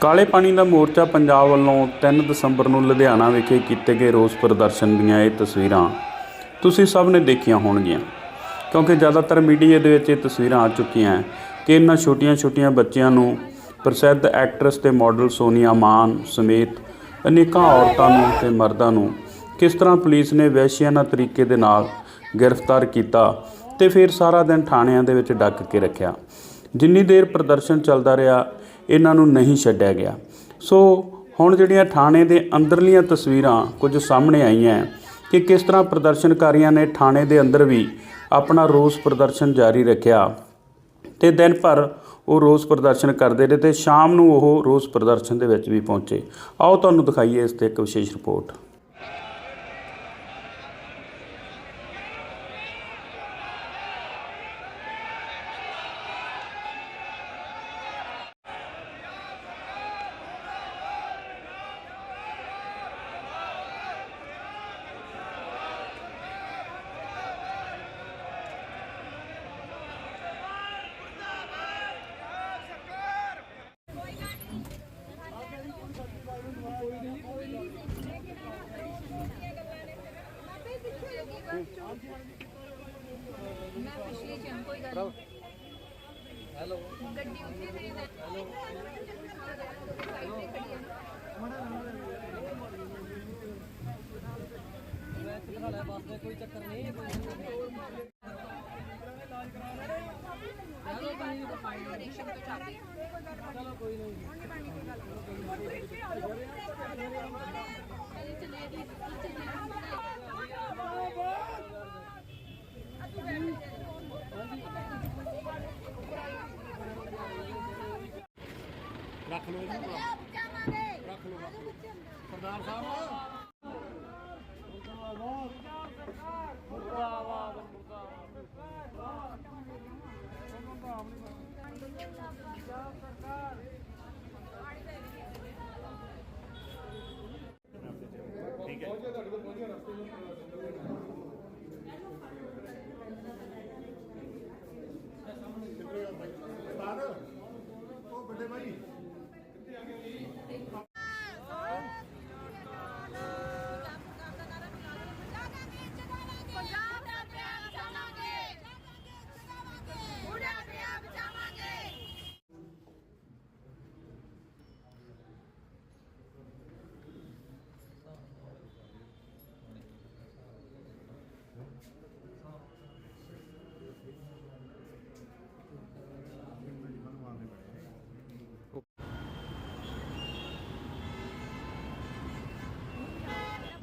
ਕਾਲੇ ਪਾਣੀ ਦਾ ਮੋਰਚਾ ਪੰਜਾਬ ਵੱਲੋਂ 3 ਦਸੰਬਰ ਨੂੰ ਲੁਧਿਆਣਾ ਵਿਖੇ ਕੀਤੇ ਗਏ ਰੋਸ ਪ੍ਰਦਰਸ਼ਨ ਦੀਆਂ ਇਹ ਤਸਵੀਰਾਂ ਤੁਸੀਂ ਸਭ ਨੇ ਦੇਖੀਆਂ ਹੋਣਗੀਆਂ। ਕਿਉਂਕਿ ਜ਼ਿਆਦਾਤਰ ਮੀਡੀਆ ਦੇ ਵਿੱਚ ਇਹ ਤਸਵੀਰਾਂ ਆ ਚੁੱਕੀਆਂ ਕਿ ਇਹਨਾਂ ਛੋਟੀਆਂ-ਛੋਟੀਆਂ ਬੱਚਿਆਂ ਨੂੰ ਪ੍ਰਸਿੱਧ ਐਕਟਰਸ ਤੇ ਮਾਡਲ ਸੋਨੀਆ ਮਾਨ ਸਮੇਤ ਅਨੇਕਾਂ ਔਰਤਾਂ ਨੂੰ ਤੇ ਮਰਦਾਂ ਨੂੰ ਕਿਸ ਤਰ੍ਹਾਂ ਪੁਲਿਸ ਨੇ ਵਹਿਸ਼ੀਆਨਾ ਤਰੀਕੇ ਦੇ ਨਾਲ ਗ੍ਰਿਫਤਾਰ ਕੀਤਾ ਤੇ ਫਿਰ ਸਾਰਾ ਦਿਨ ਥਾਣਿਆਂ ਦੇ ਵਿੱਚ ਡੱਕ ਕੇ ਰੱਖਿਆ। ਜਿੰਨੀ ਦੇਰ ਪ੍ਰਦਰਸ਼ਨ ਚੱਲਦਾ ਰਿਹਾ ਇਹਨਾਂ ਨੂੰ ਨਹੀਂ ਛੱਡਿਆ ਗਿਆ। ਸੋ ਹੁਣ ਜਿਹੜੀਆਂ ਥਾਣੇ ਦੇ ਅੰਦਰਲੀਆਂ ਤਸਵੀਰਾਂ ਕੁਝ ਸਾਹਮਣੇ ਆਈਆਂ ਕਿ ਕਿਸ ਤਰ੍ਹਾਂ ਪ੍ਰਦਰਸ਼ਨਕਾਰੀਆਂ ਨੇ ਥਾਣੇ ਦੇ ਅੰਦਰ ਵੀ ਆਪਣਾ ਰੋਸ ਪ੍ਰਦਰਸ਼ਨ ਜਾਰੀ ਰੱਖਿਆ ਤੇ ਦਿਨ ਭਰ ਉਹ ਰੋਸ ਪ੍ਰਦਰਸ਼ਨ ਕਰਦੇ ਰਹੇ ਤੇ ਸ਼ਾਮ ਨੂੰ ਉਹ ਰੋਸ ਪ੍ਰਦਰਸ਼ਨ ਦੇ ਵਿੱਚ ਵੀ ਪਹੁੰਚੇ। ਆਓ ਤੁਹਾਨੂੰ ਦਿਖਾਈਏ ਇਸ ਤੇ ਇੱਕ ਵਿਸ਼ੇਸ਼ ਰਿਪੋਰਟ। ਚ ਹਾਂ, ਕੋਈ ਗੱਲ ਨਹੀਂ ਹੈਲੋ ਗੱਡੀ ਉੱਥੇ ਖੜੀ ਹੈ। ਹੈਲੋ ਸਾਈਡ ਤੇ ਖੜੀ ਹੈ ਚਲੋ ਕੋਈ ਨਹੀਂ ਰੇਸ਼ਮ ਤੋਂ ਚਾਬੀ ਚਲੋ ਕੋਈ ਪੰਜਾਬ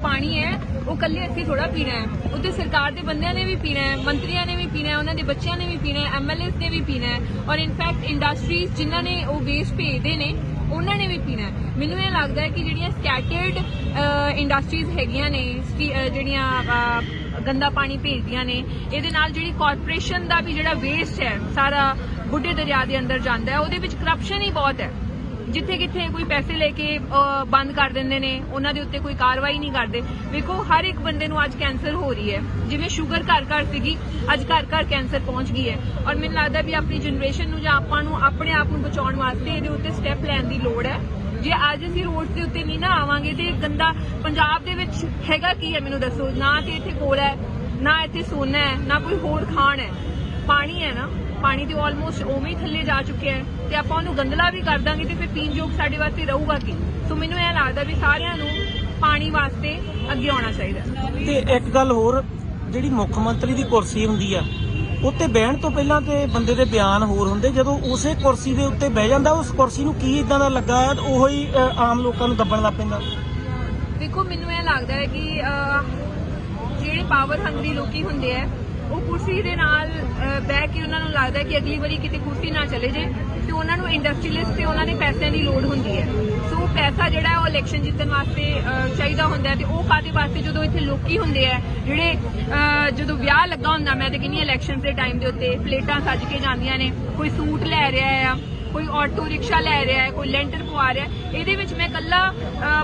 ਪਾਣੀ ਹੈ, ਉਹ ਕੱਲੇ ਇੱਥੇ ਥੋੜਾ ਪੀਣਾ ਹੈ। ਉੱਤੇ ਸਰਕਾਰ ਦੇ ਬੰਦਿਆਂ ਨੇ ਵੀ ਪੀਣਾ ਹੈ, ਮੰਤਰੀਆਂ ਨੇ ਵੀ ਪੀਣਾ ਹੈ, ਉਹਨਾਂ ਦੇ ਬੱਚਿਆਂ ਨੇ ਵੀ ਪੀਣਾ ਹੈ ਐਮਐਲਏਸ ਨੇ ਵੀ ਪੀਣਾ ਹੈ ਔਰ ਇਨਫੈਕਟ ਇੰਡਸਟਰੀਜ਼ ਜਿਨ੍ਹਾਂ ਨੇ ਉਹ ਵੇਸਟ ਭੇਜਦੇ ਨੇ, ਉਹਨਾਂ ਨੇ ਵੀ ਪੀਣਾ ਮੈਨੂੰ ਇਹ ਲੱਗਦਾ ਹੈ ਕਿ ਜਿਹੜੀਆਂ ਸਕੈਟਰਡ ਇੰਡਸਟਰੀਜ਼ ਹੈਗੀਆਂ ਨੇ ਸਟੀ- ਜਿਹੜੀਆਂ ਗੰਦਾ ਪਾਣੀ ਭੇਜਦੀਆਂ ਨੇ, ਇਹਦੇ ਨਾਲ ਜਿਹੜੀ ਕਾਰਪੋਰੇਸ਼ਨ ਦਾ ਵੀ ਜਿਹੜਾ ਵੇਸਟ ਹੈ, ਸਾਰਾ ਬੁੱਢੇ ਦਰਿਆ ਦੇ ਅੰਦਰ ਜਾਂਦਾ ਹੈ, ਉਹਦੇ ਵਿੱਚ ਕਰਪਸ਼ਨ ਹੀ ਬਹੁਤ ਹੈ। ਜਿੱਥੇ ਕਿੱਥੇ ਕੋਈ ਪੈਸੇ ਲੈ ਕੇ ਬੰਦ ਕਰ ਦਿੰਦੇ ਨੇ, ਉਹਨਾਂ ਦੇ ਉੱਤੇ ਕੋਈ ਕਾਰਵਾਈ ਨਹੀਂ ਕਰਦੇ। ਵੇਖੋ, ਹਰ ਇੱਕ ਬੰਦੇ ਨੂੰ ਅੱਜ ਕੈਂਸਰ ਹੋ ਰਹੀ ਹੈ। ਜਿਵੇਂ ਸ਼ੂਗਰ ਘਰ ਘਰ ਸੀਗੀ, ਅੱਜ ਘਰ ਘਰ ਕੈਂਸਰ ਪਹੁੰਚ ਗਈ ਹੈ। ਔਰ ਮੈਨੂੰ ਲੱਗਦਾ ਵੀ ਆਪਣੀ ਜਨਰੇਸ਼ਨ ਨੂੰ ਜਾਂ ਆਪਾਂ ਨੂੰ, ਆਪਣੇ ਆਪ ਨੂੰ ਬਚਾਉਣ ਵਾਸਤੇ ਇਹਦੇ ਉੱਤੇ ਸਟੈਪ ਲੈਣ ਦੀ ਲੋੜ ਹੈ। ਜੇ ਅੱਜ ਅਸੀਂ ਰੋਡ ਦੇ ਉੱਤੇ ਨਹੀਂ ਨਾ ਆਵਾਂਗੇ, ਤੇ ਗੰਦਾ ਪੰਜਾਬ ਦੇ ਵਿੱਚ ਹੈਗਾ ਕੀ ਹੈ ਮੈਨੂੰ ਦੱਸੋ? ਨਾ ਤੇ ਇੱਥੇ ਕੋਲ ਹੈ, ਨਾ ਇੱਥੇ ਸੋਨਾ ਹੈ, ਨਾ ਕੋਈ ਹੋਰ ਖਾਣ ਹੈ। ਪਾਣੀ ਹੈ ਨਾ। ਪਾਣੀ ਤੇ ਆਲਮੋਸਟ ਉਵੇਂ ਥੱਲੇ ਜਾ ਚੁੱਕਿਆ ਹੈ ਤੇ ਆਪਾਂ ਉਹਨੂੰ ਗੰਦਲਾ ਵੀ ਕਰ ਦਾਂਗੇ ਤੇ ਫਿਰ ਪੀਣ ਯੋਗ ਸਾਡੇ ਵਾਸਤੇ ਰਹੂਗਾ ਕੀ ਸੋ ਮੈਨੂੰ ਇਹ ਲੱਗਦਾ ਵੀ ਸਾਰਿਆਂ ਨੂੰ ਪਾਣੀ ਵਾਸਤੇ ਅੱਗੇ ਆਉਣਾ ਚਾਹੀਦਾ। ਤੇ ਇੱਕ ਗੱਲ ਹੋਰ ਜਿਹੜੀ ਮੁੱਖ ਮੰਤਰੀ ਦੀ ਕੁਰਸੀ ਹੁੰਦੀ ਆ ਉੱਤੇ ਬਹਿਣ ਤੋਂ ਪਹਿਲਾਂ ਤੇ ਬੰਦੇ ਦੇ ਬਿਆਨ ਹੋਰ ਹੁੰਦੇ ਜਦੋਂ ਉਸੇ ਕੁਰਸੀ ਦੇ ਉੱਤੇ ਬਹਿ ਜਾਂਦਾ ਉਸ ਕੁਰਸੀ ਨੂੰ ਕੀ ਇਦਾਂ ਦਾ ਲੱਗਾ ਉਹੋ ਹੀ ਆਮ ਲੋਕਾਂ ਨੂੰ ਦੱਬਣ ਲੱਗ ਪੈਂਦਾ ਦੇਖੋ ਮੈਨੂੰ ਇਹ ਲੱਗਦਾ ਹੈ ਕਿ ਜਿਹੜੇ ਪਾਵਰ ਹੰਗਰੀ ਲੋਕੀ ਹੁੰਦੇ ਆ ਉਹ ਕੁਰਸੀ ਦੇ ਨਾਲ ਬਹਿ ਕੇ ਉਹਨਾਂ ਨੂੰ ਲੱਗਦਾ ਕਿ ਅਗਲੀ ਵਾਰੀ ਕਿਤੇ ਕੁਰਸੀ ਨਾ ਚਲੇ ਜੇ ਤੇ ਉਹਨਾਂ ਨੂੰ ਇੰਡਸਟਰੀਅਲਿਸਟ ਤੇ ਉਹਨਾਂ ਨੇ ਪੈਸਿਆਂ ਦੀ ਲੋੜ ਹੁੰਦੀ ਹੈ। ਸੋ ਪੈਸਾ ਜਿਹੜਾ ਉਹ ਇਲੈਕਸ਼ਨ ਜਿੱਤਣ ਵਾਸਤੇ ਚਾਹੀਦਾ ਹੁੰਦਾ ਤੇ ਉਹ ਕਾਦੇ ਵਾਸਤੇ ਜਦੋਂ ਇੱਥੇ ਲੋਕੀ ਹੁੰਦੇ ਆ ਜਿਹੜੇ ਅਹ, ਜਦੋਂ ਵਿਆਹ ਲੱਗਾ ਹੁੰਦਾ ਮੈਂ ਤੇ ਕਹਿੰਦੀ ਇਲੈਕਸ਼ਨ ਦੇ ਟਾਈਮ ਦੇ ਉੱਤੇ ਪਲੇਟਾਂ ਸੱਜ ਕੇ ਜਾਂਦੀਆਂ ਨੇ ਕੋਈ ਸੂਟ ਲੈ ਰਿਹਾ ਆ ਕੋਈ ਆਟੋ ਰਿਕਸ਼ਾ ਲੈ ਰਿਹਾ ਹੈ ਕੋਈ ਲੈਂਟਰ ਪਵਾ ਰਿਹਾ ਹੈ ਇਹਦੇ ਵਿੱਚ ਮੈਂ ਕੱਲਾ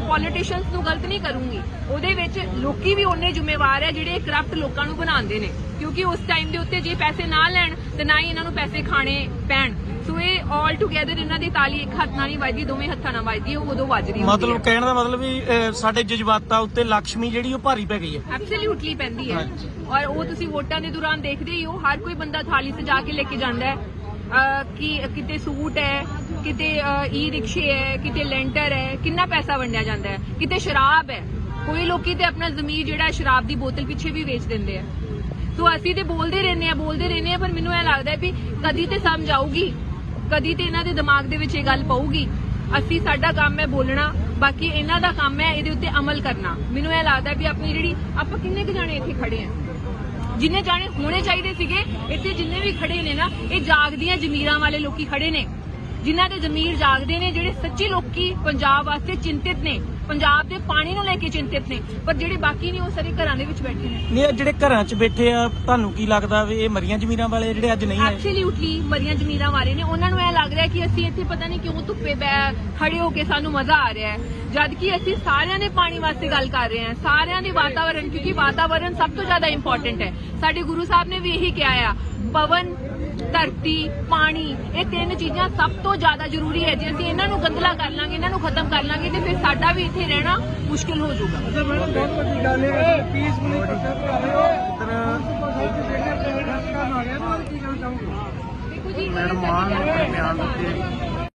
ਪੋਲੀਟੀਸ਼ੀਅਨਸ ਨੂੰ ਗਲਤ ਨਹੀਂ ਕਰੂੰਗੀ। ਉਹਦੇ ਵਿੱਚ ਲੋਕੀ ਵੀ ਉਹਨੇ ਜ਼ਿੰਮੇਵਾਰ ਹੈ ਜਿਹੜੇ ਕਰਪਟ ਲੋਕਾਂ ਨੂੰ ਬਣਾਉਂਦੇ ਨੇ। ਕਿਉਂਕਿ ਉਸ ਟਾਈਮ ਦੇ ਉੱਤੇ ਜੇ ਪੈਸੇ ਨਾ ਲੈਣ ਤੇ ਨਾ ਹੀ ਇਹਨਾਂ ਨੂੰ ਪੈਸੇ ਖਾਣੇ ਪੈਣ। ਸੋ ਇਹ ਆਲ ਟੁਗੇਦਰ ਇਹਨਾਂ ਦੀ ਤਾਲੀ ਇੱਕ ਹੱਥ ਨਾਲ ਨਹੀਂ ਵੱਜਦੀ ਦੋਵੇਂ ਹੱਥਾਂ ਨਾਲ ਵੱਜਦੀ ਉਹ ਉਦੋਂ ਵੱਜਦੀ ਮਤਲਬ ਕਹਿਣ ਦਾ ਮਤਲਬ ਵੀ ਸਾਡੇ ਜਜ਼ਬਾਤਾਂ ਉੱਤੇ ਲక్ష్ਮੀ ਜਿਹੜੀ ਉਹ ਭਾਰੀ ਪੈ ਗਈ ਹੈ। ਐਬਸੋਲੂਟਲੀ ਪੈਂਦੀ ਹੈ। ਔਰ ਉਹ ਤੁਸੀਂ ਵੋਟਾਂ ਦੇ ਦੌਰਾਨ ਦੇਖਦੇ ਹੀ ਹੋ ਹਰ ਕੋਈ ਬੰਦਾ ਥਾਲੀ ਸਜਾ ਕੇ ਲੈ ਕੇ ਜਾਂਦਾ ਹੈ। ਕਿ, ਕਿਤੇ ਸੂਟ ਹੈ, ਕਿਤੇ ਈ ਰਿਕਸ਼ੇ ਹੈ, ਕਿਤੇ ਲੈਂਟਰ ਹੈ, ਕਿੰਨਾ ਪੈਸਾ ਵੰਡਿਆ ਜਾਂਦਾ ਹੈ? ਕਿਤੇ ਸ਼ਰਾਬ ਹੈ? ਕੋਈ ਲੋਕੀ ਤੇ ਆਪਣਾ ਜ਼ਮੀਰ ਜਿਹੜਾ ਸ਼ਰਾਬ ਦੀ ਬੋਤਲ ਪਿੱਛੇ ਵੀ ਵੇਚ ਦਿੰਦੇ ਆ। ਸੋ ਅਸੀਂ ਤੇ ਬੋਲਦੇ ਰਹਿੰਦੇ ਆ, ਬੋਲਦੇ ਰਹਿੰਦੇ ਆ, ਪਰ ਮੈਨੂੰ ਇਹ ਲੱਗਦਾ ਵੀ ਕਦੀ ਤੇ ਸਮਝ ਆਊਗੀ ਕਦੀ ਤੇ ਇਹਨਾਂ ਦੇ ਦਿਮਾਗ ਦੇ ਵਿੱਚ ਇਹ ਗੱਲ ਪਊਗੀ, ਅਸੀਂ ਸਾਡਾ ਕੰਮ ਹੈ ਬੋਲਣਾ, ਬਾਕੀ ਇਹਨਾਂ ਦਾ ਕੰਮ ਹੈ ਇਹਦੇ ਉੱਤੇ ਅਮਲ ਕਰਨਾ। ਮੈਨੂੰ ਇਹ ਲੱਗਦਾ ਵੀ ਆਪਣੀ ਜਿਹੜੀ, ਆਪਾਂ ਕਿੰਨੇ ਕੁ ਜਾਣੇ ਇੱਥੇ ਖੜੇ ਆ? ਜਿੰਨੇ ਜਾਣੇ ਹੋਣੇ ਚਾਹੀਦੇ ਸੀਗੇ, ਇੱਥੇ ਜਿੰਨੇ ਵੀ ਖੜੇ ਨੇ ਨਾ, ਇਹ ਜਾਗਦੀਆਂ ਜ਼ਮੀਰਾਂ ਵਾਲੇ ਲੋਕੀ ਖੜੇ ਨੇ। ਜਿਨ੍ਹਾਂ ਦੇ ਜ਼ਮੀਰ ਜਾਗਦੇ ਨੇ, ਜਿਹੜੇ ਸੱਚੀ ਲੋਕੀ ਪੰਜਾਬ ਵਾਸਤੇ ਚਿੰਤਿਤ ਨੇ। ਪੰਜਾਬ ਦੇ ਪਾਣੀ ਨੂੰ ਲੈ ਕੇ ਚਿੰਤਿਤ ਨੇ ਪਰ ਜਿਹੜੇ ਬਾਕੀ ਨੇ ਉਹ ਸਾਰੇ ਘਰਾਂ ਦੇ ਵਿੱਚ ਬੈਠੇ ਨੇ। ਨਹੀਂ ਇਹ ਜਿਹੜੇ ਘਰਾਂ 'ਚ ਬੈਠੇ ਆ ਤੁਹਾਨੂੰ ਕੀ ਲੱਗਦਾ ਵੀ ਇਹ ਮਰੀਆਂ ਜ਼ਮੀਰਾਂ ਵਾਲੇ ਜਿਹੜੇ ਅੱਜ ਨਹੀਂ ਆਏ? ਐਬਸੋਲੂਟਲੀ ਮਰੀਆਂ ਜ਼ਮੀਰਾਂ ਵਾਲੇ ਨੇ। ਉਹਨਾਂ ਨੂੰ ਇਹ ਲੱਗ ਰਿਹਾ ਕਿ ਅਸੀਂ ਇੱਥੇ ਪਤਾ ਨਹੀਂ ਕਿਉਂ ਧੁੱਪੇ ਬੈ ਖੜੇ ਹੋ ਕੇ ਸਾਨੂੰ ਮਜ਼ਾ ਆ ਰਿਹਾ ਹੈ। ਜਦ ਕਿ ਅਸੀਂ ਸਾਰਿਆਂ ਦੇ ਪਾਣੀ ਵਾਸਤੇ ਗੱਲ ਕਰ ਰਹੇ ਹਾਂ ਸਾਰਿਆਂ ਦੇ ਵਾਤਾਵਰਣ ਕਿਉਂਕਿ ਵਾਤਾਵਰਣ ਸਭ ਤੋਂ ਜ਼ਿਆਦਾ ਇੰਪੋਰਟੈਂਟ ਹੈ। ਸਾਡੇ ਗੁਰੂ ਸਾਹਿਬ ਨੇ ਵੀ ਇਹੀ ਕਿਹਾ ਆ ਪਵਨ ਧਰਤੀ ਪਾਣੀ ਇਹ ਤਿੰਨ ਚੀਜ਼ਾਂ ਸਭ ਤੋਂ ਜ਼ਿਆਦਾ ਜ਼ਰੂਰੀ ਹੈ। ਜੇ ਅਸੀਂ ਇਹਨਾਂ ਨੂੰ ਗੰਦਲਾ ਕਰ ਲਾਂਗੇ ਇਹਨਾਂ ਨੂੰ ਖਤਮ ਕਰ ਲਾਂਗੇ ਤੇ ਫਿਰ ਸਾਡਾ ਵੀ ਇੱਥੇ ਰਹਿਣਾ ਮੁਸ਼ਕਿਲ ਹੋ ਜਾਊਗਾ। ਮੈਡਮ ਬਹੁਤ ਵੱਡੀ ਗੱਲ ਹੈ ਪੀਸਫੁਲੀ ਪ੍ਰੋਟੈਸਟ ਕਰ ਰਹੇ ਹੋ ਇੱਧਰ ਦੇਖੋ ਜੀ ਮੈਡਮ ਮਾਨ ਬਿਆਨ ਦਿੱਤੇ